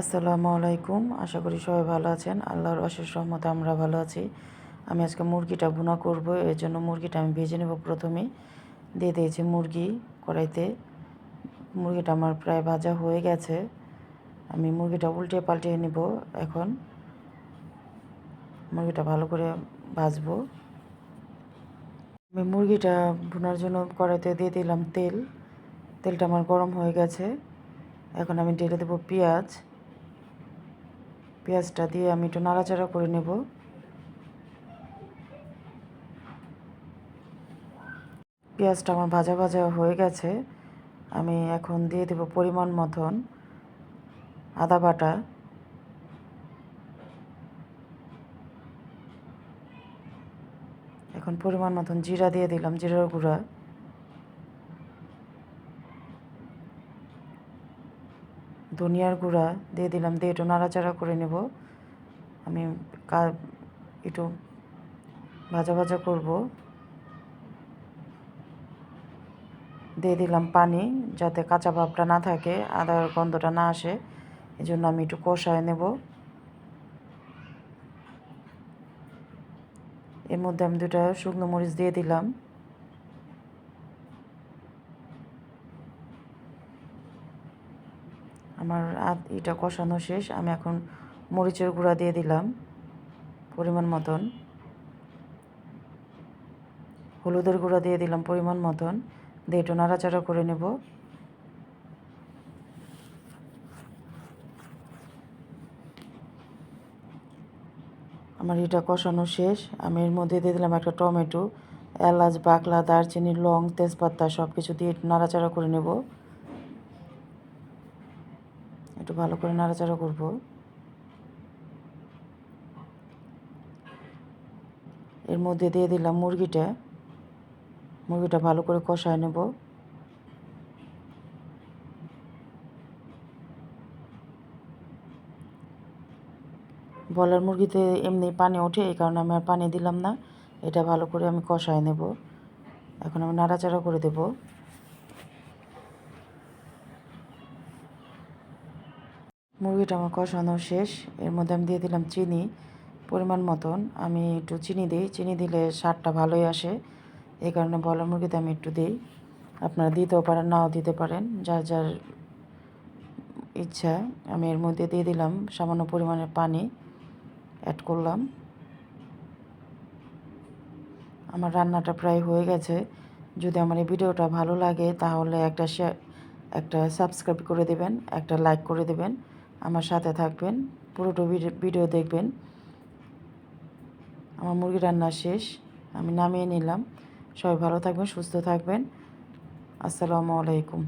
আসসালামু আলাইকুম। আশা করি সবাই ভালো আছেন। আল্লাহর অশেষ রহমতে আমরা ভালো আছি। আমি আজকে মুরগিটা ভুনা করব। এর জন্য মুরগিটা আমি ভেজে নেব প্রথমে। দিয়ে দিয়েছি মুরগি কড়াইতে। মুরগিটা আমার প্রায় ভাজা হয়ে গেছে। আমি মুরগিটা উল্টে পাল্টে নেব এখন। মুরগিটা ভালো করে ভাজবো। আমি মুরগিটা ভুনার জন্য কড়াইতে দিয়ে দিলাম তেল। তেলটা আমার গরম হয়ে গেছে। এখন আমি ঢেলে দেবো পেঁয়াজ। পেঁয়াজটা দিয়ে আমি একটু নাড়াচাড়া করে নেব। পেঁয়াজটা আমার ভাজা ভাজা হয়ে গেছে। আমি এখন দিয়ে দেব পরিমাণ মতন আদা বাটা। এখন পরিমাণ মতন জিরা দিয়ে দিলাম, জিরার গুঁড়া। ধনিয়ার গুঁড়া দিয়ে দিলাম, দিয়ে একটু নাড়াচাড়া করে নেব। আমি একটু ভাজা ভাজা করব। দিয়ে দিলাম পানি যাতে কাঁচা ভাবটা না থাকে আদার গন্ধটা না আসে এই জন্য আমি একটু কষায় নেব। এর মধ্যে আমি দুটা শুকনো মরিচ দিয়ে দিলাম। আমার এটা কষানো শেষ। আমি এখন মরিচের গুঁড়া দিয়ে দিলাম, পরিমাণ মতন। হলুদের গুঁড়া দিয়ে দিলাম পরিমাণ মতন। দিয়ে একটু নাড়াচাড়া করে নেব। আমার এটা কষানো শেষ। আমি এর মধ্যে দিয়ে দিলাম একটা টমেটো, এলাচ বাকলা দারচিনি, লং, তেজপাতা সব কিছু দিয়ে নাড়াচাড়া করে নেব। একটু ভালো করে নাড়াচাড়া করব। এর মধ্যে দিয়ে দিলাম মুরগিটা। মুরগিটা ভালো করে কষায় নেব। বলার মুরগিতে এমনি পানি ওঠে, এই কারণে আমি আর পানি দিলাম না। এটা ভালো করে আমি কষায় নেব। এখন আমি নাড়াচাড়া করে দেবো। মুরগিটা আমার কষানো শেষ। এর মধ্যে আমি দিয়ে দিলাম চিনি, পরিমাণ মতন। আমি একটু চিনি দিই। চিনি দিলে স্বাদটা ভালোই আসে। এই কারণে বলার মুরগিতে আমি একটু দিই। আপনারা দিতেও পারেন, নাও দিতে পারেন। যার যার ইচ্ছা, আমি এর মধ্যে দিয়ে দিলাম সামান্য পরিমাণে পানি অ্যাড করলাম। আমার রান্নাটা প্রায় হয়ে গেছে। যদি আমার এই ভিডিওটা ভালো লাগে, তাহলে একটা শেয়ার একটা সাবস্ক্রাইব করে দেবেন, একটা লাইক করে দেবেন। আমার সাথে থাকবেন পুরোটো ভিডিও দেখবেন। আমার মুরগি রান্না শেষ, আমি নামিয়ে নিলাম। সবাই ভালো থাকবেন, সুস্থ থাকবেন। আসসালামু আলাইকুম।